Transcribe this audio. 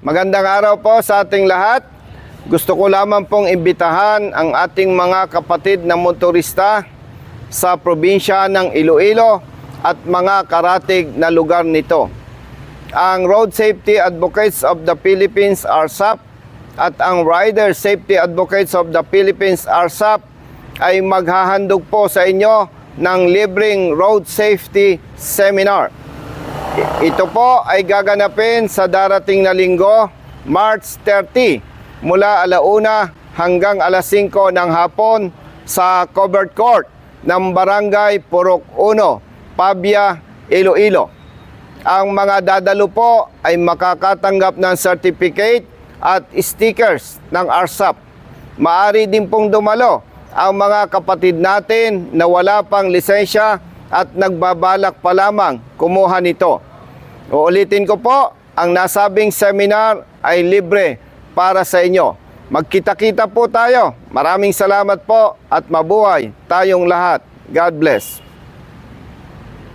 Magandang araw po sa ating lahat. Gusto ko lamang pong imbitahan ang ating mga kapatid na motorista sa probinsya ng Iloilo at mga karatig na lugar nito. Ang Road Safety Advocates of the Philippines RSAP at ang Rider Safety Advocates of the Philippines RSAP ay maghahandog po sa inyo ng libreng road safety seminar. Ito po ay gaganapin sa darating na linggo, March 30, mula alauna hanggang alas 5 ng hapon sa covered court ng Barangay Purok 1, Pabia, Iloilo. Ang mga dadalo po ay makakatanggap ng certificate at stickers ng RSAP. Maari din pong dumalo ang mga kapatid natin na wala pang lisensya at nagbabalak pa lamang kumuha nito. Uulitin ko po, ang nasabing seminar ay libre para sa inyo. Magkita-kita po tayo. Maraming salamat po at mabuhay tayong lahat. God bless.